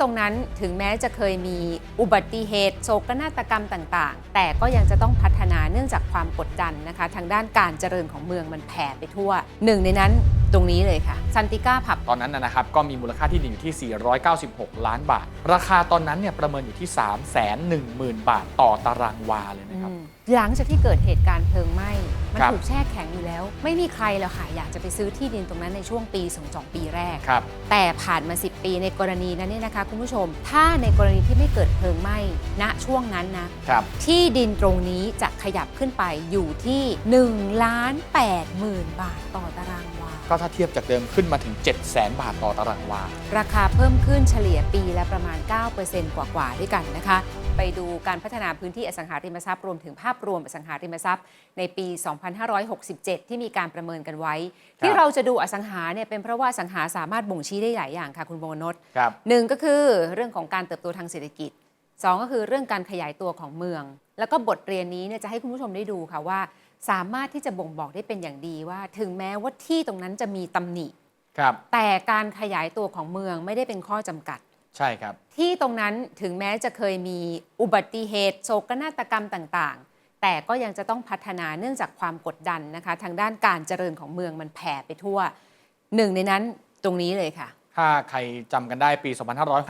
ตรงนั้นถึงแม้จะเคยมีอุบัติเหตุโศกนาฏกรรมต่างๆ แต่ก็ยังจะต้องพัฒนาเนื่องจากความกดดันนะคะ ทางด้านการเจริญของเมืองมันแผ่ไปทั่ว หนึ่งในนั้น ตรงนี้เลยค่ะซันติก้าผับตอนนั้นนะนะครับก็มีมูลค่าที่ดินอยู่ที่ 496 ล้านบาท ราคาตอนนั้นเนี่ยประเมินอยู่ที่ 3 1 0 0 0 0 บาทต่อตารางวาเลยนะครับหลังจากที่เกิดเหตุการณ์เพลิงไหม้มันครับถูกแช่แข็งอยู่แล้ว ไม่มีใครแล้วค่ะอยากจะไปซื้อที่ดินตรงนั้นในช่วงปี2 2ปีแรกครับแต่ผ่านมา 10 ปีในกรณีนั้นเนี่ยนะคะคุณผู้ชม ถ้าในกรณีที่ไม่เกิดเพลิงไหม้ณช่วงนั้นนะครับที่ดินตรงนี้จะขยับขึ้นไปอยู่ที่1ล้าน8หมื่นบาทต่อตารางวา ก็ถ้าเทียบจากเดิมขึ้นมาถึง 7 0 0 0 0 0 บาทต่อตารางวา ราคาเพิ่มขึ้นเฉลี่ยปีละประมาณ 9%กว่าๆด้วยกันนะคะ ไปดูการพัฒนาพื้นที่อสังหาริมทรัพย์รวมถึงภาพรวมอสังหาริมทรัพย์ ในปี 2567 ที่มีการประเมินกันไว้ ที่ครับเราจะดูอสังหาเนี่ยเป็นเพราะว่าอสังหาสามารถบ่งชี้ได้หลายอย่างค่ะคุณโบนศครับหนึ่งก็คือเรื่องของการเติบโตทางเศรษฐกิจสองก็คือเรื่องการขยายตัวของเมือง แล้วก็บทเรียนนี้เนี่ยจะให้คุณผู้ชมได้ดูค่ะว่า สามารถที่จะบ่งบอกได้เป็นอย่างดีว่า ถึงแม้ว่าที่ตรงนั้นจะมีตำหนิ ครับ แต่การขยายตัวของเมืองไม่ได้เป็นข้อจำกัด ใช่ครับ ที่ตรงนั้นถึงแม้จะเคยมีอุบัติเหตุโศกนาฏกรรมต่างๆ แต่ก็ยังจะต้องพัฒนาเนื่องจากความกดดันนะคะ ทางด้านการเจริญของเมืองมันแผ่ไปทั่ว หนึ่งในนั้นตรงนี้เลยค่ะ ถ้าใครจำกันได้ปี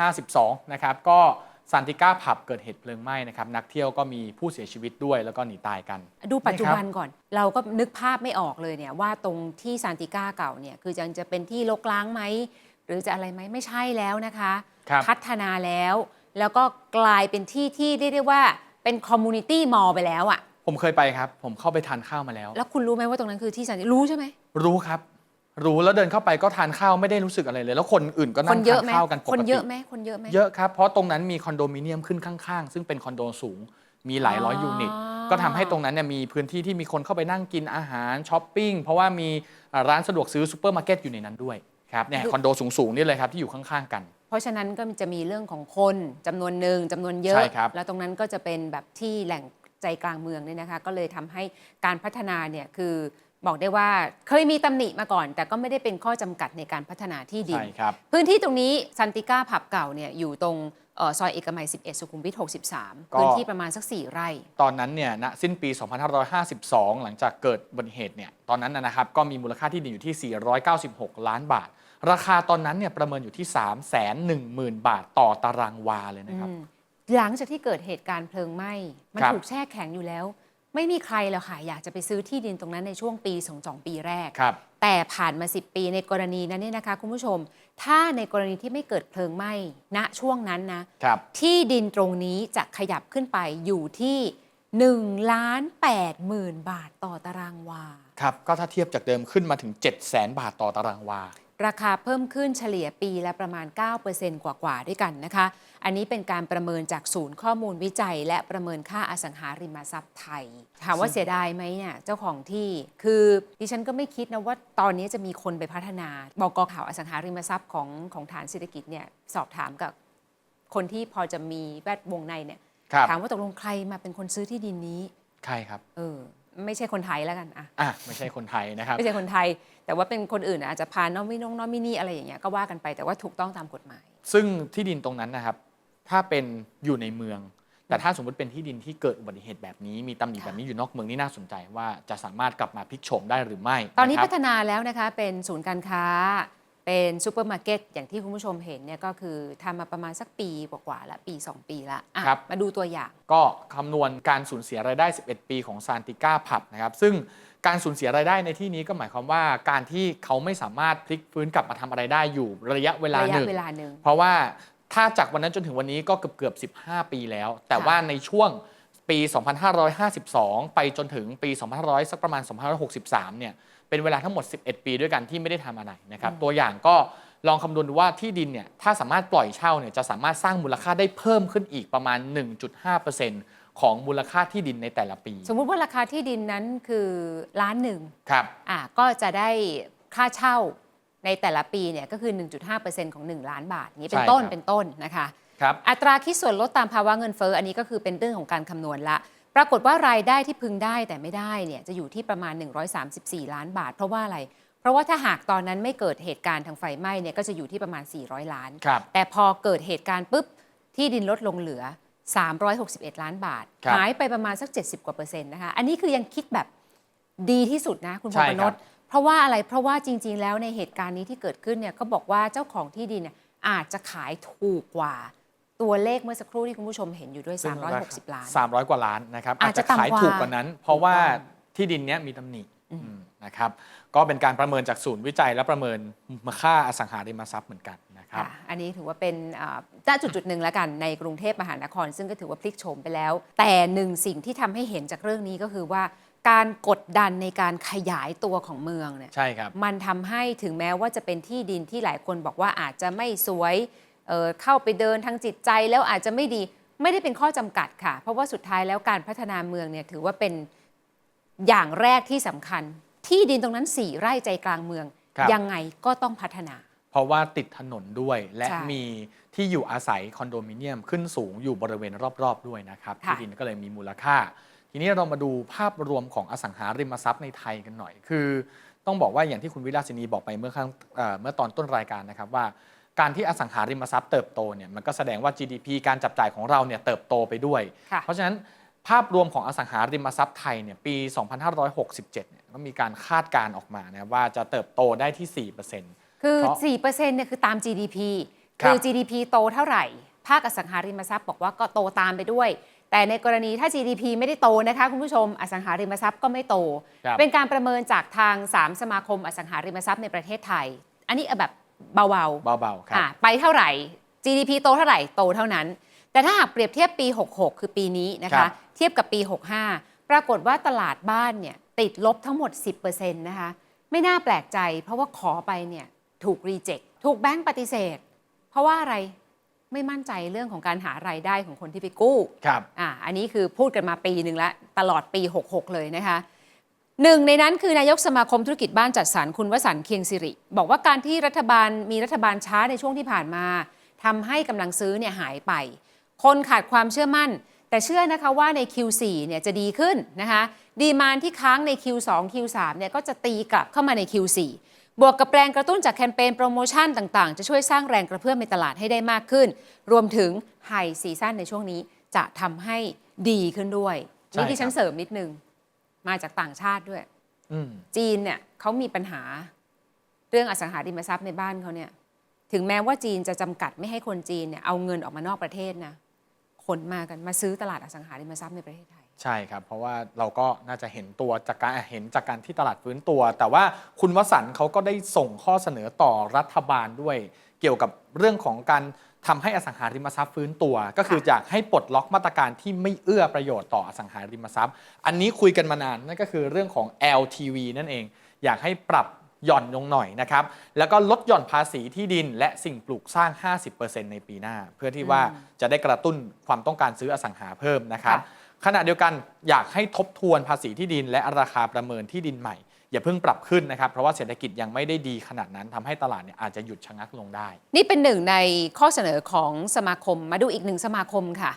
2552 นะครับ ก็ ซานติก้าผับเกิดเหตุเพลิงไหม้นะครับนักเที่ยวก็มีผู้เสียชีวิตด้วยแล้วก็หนีตายกัน ดูปัจจุบันนะครับก่อน เราก็นึกภาพไม่ออกเลยเนี่ยว่าตรงที่ซานติก้าเก่าเนี่ยคือยังจะเป็นที่ลกล้างไหมหรือจะอะไรไหมไม่ใช่แล้วนะคะ ครับพัฒนาแล้ว แล้วก็กลายเป็นที่ที่เรียกได้ว่าเป็นคอมมูนิตี้มอลไปแล้วอะผมเคยไปครับ ผมเข้าไปทานข้าวมาแล้ว แล้วคุณรู้ไหมว่าตรงนั้นคือที่ซานติรู้ใช่ไหม รู้ครับ รู้แล้วเดินเข้าไปก็ทานข้าวไม่ได้รู้สึกอะไรเลย แล้วคนอื่นก็คนั่นงเยทาอะนไหมข้าวกันปกติคนเยอะไหมคนเยอะไหม เยอะครับ เพราะตรงนั้นมีคอนโดมิเนียมขึ้นข้างๆ ซึ่งเป็นคอนโดสูง มีหลายร้อยอ๋อยูนิต ก็ทำให้ตรงนั้นเนี่ยมีพื้นที่ที่มีคนเข้าไปนั่งกินอาหารช้อปปิ้ง เพราะว่ามีอ่าร้านสะดวกซื้อซูเปอร์มาร์เก็ตอยู่ในนั้นด้วยครับเนี่ยคอนโดสูงๆนี่เลยครับที่อยู่ข้างๆกัน เพราะฉะนั้นก็จะมีเรื่องของคนจำนวนหนึ่งจำนวนเยอะ ใช่ครับ แล้วตรงนั้นก็จะเป็นแบบที่แหล่งใจกลางเมืองเนี่ยนะคะ ก็เลยทำให้การพัฒนาเนี่ยคือ บอกได้ว่าเคยมีตำหนิมาก่อน แต่ก็ไม่ได้เป็นข้อจำกัดในการพัฒนาที่ดินใช่ครับพื้นที่ตรงนี้ซันติก้าผับเก่าเนี่ยอยู่ตรงเอ่อซอยเอกมัย 11 สุขุมวิท 63ก็พื้นที่ประมาณสัก 4 ไร่ ตอนนั้นเนี่ยณสิ้นปี 2552 หลังจากเกิดอุบัติเหตุเนี่ยตอนนั้นนะนะครับก็มีมูลค่าที่ดินอยู่ที่ 496 ล้านบาท ราคาตอนนั้นเนี่ยประเมินอยู่ที่ 3 1 0 0 0 0 บาทต่อตารางวาเลยนะครับอืมหลังจากที่เกิดเหตุการณ์เพลิงไหม้มันครับถูกแช่แข็งอยู่แล้ว ไม่มีใครแล้วค่ะอยากจะไปซื้อที่ดินตรงนั้นในช่วงปี2 2ปีแรก ครับ แต่ผ่านมา 10 ปีในกรณีนั้นเนี่ยนะคะ คุณผู้ชม ถ้าในกรณีที่ไม่เกิดเพลิงไหม้ณช่วงนั้นนะ ครับ ที่ดินตรงนี้จะขยับขึ้นไปอยู่ที่1ล้าน8หมื่นบาทต่อตารางวา ครับ ก็ถ้าเทียบจากเดิมขึ้นมาถึง 7 0 0 0 0 0 บาทต่อตารางวา ราคาเพิ่มขึ้นเฉลี่ยปีละประมาณ 9%กว่าๆด้วยกันนะคะ อันนี้เป็นการประเมินจากศูนย์ข้อมูลวิจัย และประเมินค่าอสังหาริมทรัพย์ไทย ถามว่าเสียดายไหมเนี่ยเจ้าของที่คือดิฉันก็ไม่คิดนะว่าตอนนี้จะมีคนไปพัฒนาบกข่าวอสังหาริมทรัพย์ของของฐานเศรษฐกิจเนี่ยสอบถามกับคนที่พอจะมีแวดวงในเนี่ยครับถามว่าตกลงใครมาเป็นคนซื้อที่ดินนี้ใช่ครับ เออ ไม่ใช่คนไทยแล้วกันอะอะไม่ใช่คนไทยนะครับ ไม่ใช่คนไทย แต่ว่าเป็นคนอื่นอาจจะพานอมินงนอมินีอะไรอย่างเงี้ยก็ว่ากันไปแต่ว่าถูกต้องตามกฎหมาย ซึ่งที่ดินตรงนั้นนะครับ ถ้าเป็นอยู่ในเมือง แต่ถ้าสมมติเป็นที่ดินที่เกิดอุบัติเหตุแบบนี้ มีตำหนิค่ะแบบนี้อยู่นอกเมืองนี่น่าสนใจว่าจะสามารถกลับมาพลิกโฉมได้หรือไม่ตอนนี้ะครับ พัฒนาแล้วนะคะเป็นศูนย์การค้า เป็นซูเปอร์มาร์เก็ตอย่างที่คุณผู้ชมเห็นเนี่ยก็คือทำมาประมาณสักปีกว่าๆละปี 2 ปีละอะครับ มาดูตัวอย่าง ก็คำนวณการสูญเสียรายได้ 11 ปีของซานติก้าผับนะครับ ซึ่งการสูญเสียรายได้ในที่นี้ก็หมายความว่าการที่เขาไม่สามารถพลิกฟื้นกลับมาทำอะไรได้อยู่ระยะเวลาระหยะนึ่ง เวลาหนึ่ง เพราะว่าถ้าจากวันนั้นจนถึงวันนี้ก็เกือบเกือบ15 ปีแล้ว แต่ค่ะว่าในช่วงปี 2552 ไปจนถึงปี 2500 สักประมาณ 2563 เนี่ย เป็นเวลาทั้งหมด 11 ปีด้วยกันที่ไม่ได้ทำอะไรนะครับตัวอย่างก็ลองคำนวณดูว่าที่ดินเนี่ยถ้าสามารถปล่อยเช่าเนี่ยจะสามารถสร้างมูลค่าได้เพิ่มขึ้นอีกประมาณ 1.5%ของมูลค่าที่ดินในแต่ละปี สมมุติว่าราคาที่ดินนั้นคือล้านหนึ่งครับอะก็จะได้ค่าเช่าในแต่ละปีเนี่ยก็คือ 1.5%ของ 1 ล้านบาทนี้เป็นใช่ต้นครับเป็นต้นนะคะครับอัตราคิดส่วนลดตามภาวะเงินเฟ้ออันนี้ก็คือเป็นเรื่องของการคำนวณละ ปรากฏว่ารายได้ที่พึงได้แต่ไม่ได้เนี่ยจะอยู่ที่ประมาณ 134 ล้านบาท เพราะว่าอะไร เพราะว่าถ้าหากตอนนั้นไม่เกิดเหตุการณ์ทางไฟไหม้เนี่ยก็จะอยู่ที่ประมาณ 400 ล้านครับแต่พอเกิดเหตุการณ์ปุ๊บที่ดินลดลงเหลือ 361 ล้านบาทครับหายไปประมาณสัก 70 กว่าเปอร์เซ็นต์นะคะ อันนี้คือยังคิดแบบดีที่สุดนะคุณพใช่งคปรับนศเพราะว่าอะไรเพราะว่าจริง ๆ แล้วในเหตุการณ์นี้ที่เกิดขึ้นเนี่ยก็บอกว่าเจ้าของที่ดินเนี่ยอาจจะขายถูกกว่า ตัวเลขเมื่อสักครู่ที่คุณผู้ชมเห็นอยู่ด้วยซึ่ง360 ล้าน 300 กว่าล้านนะครับ อาอาจจจะจะขายต่ำกว่าถูกกว่านั้น เพราะว่าถูกต้องที่ดินเนี้ยมีตำหนิอืมนะครับ ก็เป็นการประเมินจากศูนย์วิจัยและประเมินมูลค่าอสังหาริมทรัพย์เหมือนกันนะครับ ค่ะอันนี้ถือว่าเป็นอ่าณจุดจุดๆหนึ่งแล้วกันในกรุงเทพมหานคร ซึ่งก็ถือว่าพลิกโฉมไปแล้ว แต่หนึ่งสิ่งที่ทำให้เห็นจากเรื่องนี้ก็คือว่าการกดดันในการขยายตัวของเมืองเนี่ย ใช่ครับ มันทำให้ถึงแม้ว่าจะเป็นที่ดินที่หลายคนบอกว่าอาจจะไม่สวยเอ่อ เข้าไปเดินทางจิตใจแล้วอาจจะไม่ดีไม่ได้เป็นข้อจำกัดค่ะ เพราะว่าสุดท้ายแล้วการพัฒนาเมืองเนี่ยถือว่าเป็นอย่างแรกที่สำคัญ ที่ดินตรงนั้นสี่ไร่ใจกลางเมืองครับยังไงก็ต้องพัฒนา เพราะว่าติดถนนด้วยและใช่มีที่อยู่อาศัยคอนโดมิเนียมขึ้นสูงอยู่บริเวณรอบ ๆ ด้วยนะครับค่ะที่ดินก็เลยมีมูลค่า ทีนี้เรามาดูภาพรวมของอสังหาริมทรัพย์ในไทยกันหน่อย คือ ต้องบอกว่าอย่างที่คุณวิลาสินีบอกไปเมื่อครั้งเอ่อเมื่อตอนต้นรายการนะครับว่า การที่อสังหาริมทรัพย์เติบโตเนี่ยมันก็แสดงว่า GDP การจับจ่ายของเราเนี่ยเติบโตไปด้วยค่ะเพราะฉะนั้นภาพรวมของอสังหาริมทรัพย์ไทยเนี่ยปี 2567 เนี่ยก็มีการคาดการณ์ออกมานะครับว่าจะเติบโตได้ที่ 4%คือเพราะ4%เนี่ยคือตาม GDP ครับคือ GDP โตเท่าไหร่ ภาคอสังหาริมทรัพย์บอกว่าก็โตตามไปด้วย แต่ในกรณีถ้า GDP ไม่ได้โตนะคะคุณผู้ชม อสังหาริมทรัพย์ก็ไม่โตครับเป็นการประเมินจากทาง 3 สมาคมอสังหาริมทรัพย์ในประเทศไทย อันนี้เอาแบบ เบาเบาๆๆครับอะไปเท่าไหร่ GDP โตเท่าไหร่โตเท่านั้น แต่ถ้าหากเปรียบเทียบปี 66 คือปีนี้นะครัคะ บ เทียบกับปี 65 ปรากฏว่าตลาดบ้านเนี่ยติดลบทั้งหมด 10%นะคะ ไม่น่าแปลกใจ เพราะว่าขอไปเนี่ยถูกรีเจ็คถูกแบงก์ปฏิเสธ เพราะว่าอะไรไม่มั่นใจเรื่องของการหารายได้ของคนที่ไปกู้ ครับ อ่าอันนี้คือพูดกันมาปีหนึ่งแล้ว ตลอดปี 66 เลยนะคะ หนึ่งในนั้นคือนายกสมาคมธุรกิจบ้านจัดสรรคุณวสันต์เคียงสิริ บอกว่าการที่รัฐบาลมีรัฐบาลช้าในช่วงที่ผ่านมาทำให้กำลังซื้อเนี่ยหายไป คนขาดความเชื่อมั่น แต่เชื่อนะคะว่าใน Q4 เนี่ยจะดีขึ้นนะคะดีมานที่ค้างใน Q2 Q3 เนี่ยก็จะตีกลับเข้ามาใน Q4 บวกกับแรงกระตุ้นจากแคมเปญโปรโมชั่นต่างๆ จะช่วยสร้างแรงกระเพื่อมในตลาดให้ได้มากขึ้น รวมถึงไฮซีซั่นในช่วงนี้จะทำให้ดีขึ้นด้วยนี่ที่ฉันเสริมนิดนึง มาจากต่างชาติด้วยอืมจีนเนี่ยเขามีปัญหาเรื่องอสังหาริมทรัพย์ในบ้านเขาเนี่ย ถึงแม้ว่าจีนจะจำกัดไม่ให้คนจีนเนี่ยเอาเงินออกมานอกประเทศนะขนมากันมาซื้อตลาดอสังหาริมทรัพย์ในประเทศไทยใช่ครับ เพราะว่าเราก็น่าจะเห็นตัวจากการเห็นจากการที่ตลาดฟื้นตัว แต่ว่าคุณวสันต์เขาก็ได้ส่งข้อเสนอต่อรัฐบาลด้วย เกี่ยวกับเรื่องของการ ทำให้อสังหาริมทรัพย์ฟื้นตัว ก็คืออยากให้ปลดล็อกมาตรการที่ไม่เอื้อประโยชน์ต่ออสังหาริมทรัพย์ อันนี้คุยกันมานานนั่นก็คือเรื่องของ LTV นั่นเอง อยากให้ปรับหย่อนลงหน่อยนะครับ แล้วก็ลดหย่อนภาษีที่ดินและสิ่งปลูกสร้าง 50%ในปีหน้า เพื่อที่ว่าจะได้กระตุ้นความต้องการซื้ออสังหาเพิ่มนะครับ ขณะเดียวกันอยากให้ทบทวนภาษีที่ดินและราคาประเมินที่ดินใหม่ อย่าเพิ่งปรับขึ้นนะครับเพราะว่าเศรษฐกิจยังไม่ได้ดีขนาดนั้นทำให้ตลาดเนี่ยอาจจะหยุดชะงักลงได้ นี่เป็นหนึ่งในข้อเสนอของสมาคม มาดูอีกหนึ่งสมาคมค่ะ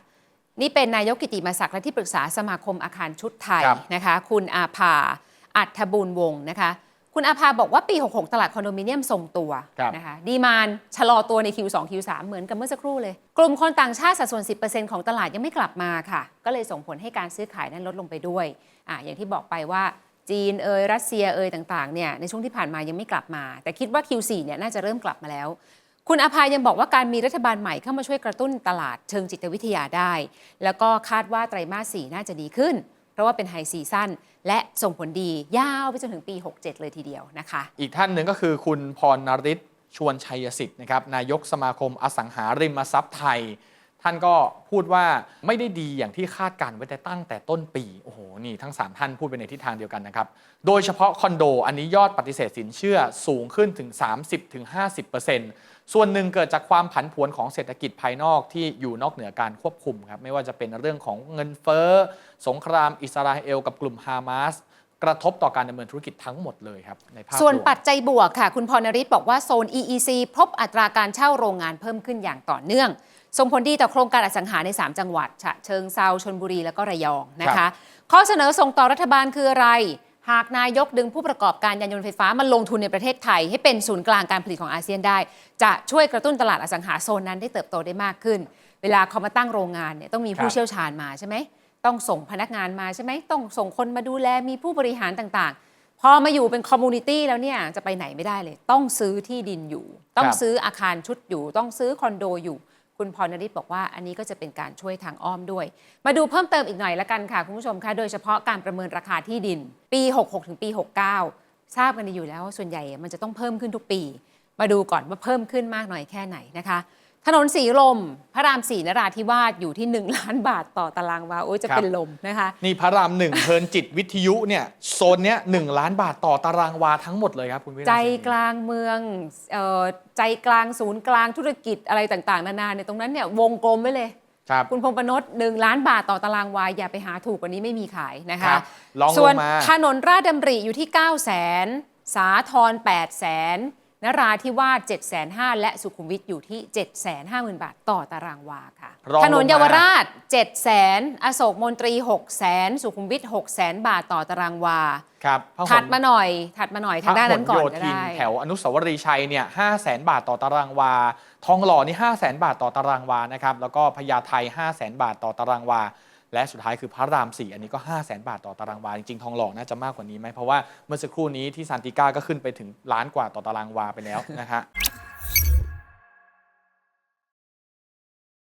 นี่เป็นนายกกิติมาศักดิ์และที่ปรึกษาสมาคมอาคารชุดไทยครับนะคะ คุณอาภาอัธบูลวงศ์นะคะ คุณอาภาบอกว่าปี 66 ตลาดคอนโดมิเนียมทรงตัวครับนะคะดีมานชะลอตัวใน Q2 Q3 เหมือนกับเมื่อสักครู่เลย กลุ่มคนต่างชาติสัดส่วน 10%ของตลาดยังไม่กลับมาค่ะ ก็เลยส่งผลให้การซื้อขายนั้นลดลงไปด้วยอะอย่างที่บอกไปว่า จีนเอยรัสเซียเอยต่างๆเนี่ยในช่วงที่ผ่านมายังไม่กลับมา แต่คิดว่า Q4 เนี่ยน่าจะเริ่มกลับมาแล้ว คุณอภายังบอกว่าการมีรัฐบาลใหม่เข้ามาช่วยกระตุ้นตลาดเชิงจิตวิทยาได้ แล้วก็คาดว่าไตรมาส4น่าจะดีขึ้น เพราะว่าเป็นไฮซีซั่นและส่งผลดียาวไปจนถึงปี 67 เลยทีเดียวนะคะ อีกท่านหนึ่งก็คือคุณพรนริศชวนชัยสิทธิ์นะครับนายกสมาคมอสังหาริมทรัพย์ไทย ท่านก็พูดว่าไม่ได้ดีอย่างที่คาดการไว้แต่ตั้งแต่ต้นปี โอ้โห นี่ทั้ง 3 ท่านพูดไปในทิศทางเดียวกันนะครับ โดยเฉพาะคอนโด อันนี้ยอดปฏิเสธสินเชื่อสูงขึ้นถึง 30-50%ส่วนหนึ่งเกิดจากความผันผวนของเศรษฐกิจภายนอกที่อยู่นอกเหนือการควบคุมครับ ไม่ว่าจะเป็นเรื่องของเงินเฟ้อ สงครามอิสราเอลกับกลุ่มฮามาสกระทบต่อการดำเนินธุรกิจทั้งหมดเลยครับในภาพรวมส่วนปัจจัยบวกค่ะ คุณพรณริศบอกว่าโซน EEC พบอัตราการเช่าโรงงานเพิ่มขึ้นอย่างต่อเนื่อง ส่งผลดีต่อโครงการอสังหาใน 3 จังหวัดฉะเชิงเซาชนบุรีแล้วก็ระยองนะครัคะบข้อเสนอส่งต่อรัฐบาลคืออะไร หากนายกดึงผู้ประกอบการยานยนต์ไฟฟ้ามาลงทุนในประเทศไทย ให้เป็นศูนย์กลางการผลิตของอาเซียนได้ จะช่วยกระตุ้นตลาดอสังหาโซนนั้นได้เติบโตได้มากขึ้น เวลาเขามาตั้งโรงงานเนี่ยต้องมีคผู้รับเชี่ยวชาญมาใช่ไหมต้องส่งพนักงานมาใช่ไหมต้องส่งคนมาดูแลมีผู้บริหารต่างๆ พอมาอยู่เป็นคอมมูนิตี้แล้วเนี่ยจะไปไหนไม่ได้เลย ต้องซื้อที่ดินอยู่ ต้องซื้ออาคารชุดอยู่ ต้องซื้อคอนโดอยู่ คุณพรนริศบอกว่าอันนี้ก็จะเป็นการช่วยทางอ้อมด้วย มาดูเพิ่มเติมอีกหน่อยละกันค่ะ คุณผู้ชมคะโดยเฉพาะการประเมินราคาที่ดิน ปี 66 ถึงปี 69 ทราบกันดีอยู่แล้วว่าส่วนใหญ่มันจะต้องเพิ่มขึ้นทุกปี มาดูก่อนว่าเพิ่มขึ้นมากน้อยแค่ไหนนะคะ ถนนสีลม พระรามสีนราธิวาสอยู่ที่ 1 ล้านบาทต่อตารางวาโอ้ยจะครับเป็นลมนะคะ นี่พระรามหนึ่ง เพลินจิตวิทยุเนี่ยโซนเนี้ยหนึ่งล้านบาทต่อตารางวาทั้งหมดเลยครับคุณวินาศใจกลางเมืองเอ่อใจกลางศูนย์กลางธุรกิจอะไรต่างๆ นานาเนี่ยตรงนั้นเนี่ยวงกลมไว้เลยครับคุณพงษ์ประนดหนึ่งล้านบาทต่อตารางวาอย่าไปหาถูกกว่านี้ไม่มีขายนะคคะรับลองลงส่วนมาถนนราชดำริอยู่ที่ 9 0 0 0 0 0สาทร8 0 0 0 0 0 นราธิวาส7 5 0 0 0และสุขุมวิทอยู่ที่ 7 5 0 0 0 0 บาทต่อตารางวาค่ะ รองลงมา ถนนเยาวราช7 0 0 0 0 0อโศกมนตรี 6 0 0 0 0สุขุมวิท6 0 0 0 0 บาทต่อตารางวา ครับพหลถัดมาหน่อย ถัดมาหน่อยทางด้านนั้นก่อนพหลก็โยธินได้ แถวอนุสาวรีย์ชัยเนี่ยห้าแสนบาทต่อตารางวา ทองหล่อนี่ห้าแสนบาทต่อตารางวานะครับ แล้วก็พญาไท5 0 0แสนบาทต่อตารางวา และสุดท้ายคือพระรามสี่อันนี้ก็ 5 0 0แสนบาทต่อตารางวา จริงๆ ทองหล่อน่าจะมากกว่านี้ไหมเพราะว่าเมื่อสักครู่นี้ที่ซานติก้าก็ขึ้นไปถึงล้านกว่าต่อตารางวาไปแล้วนะฮะ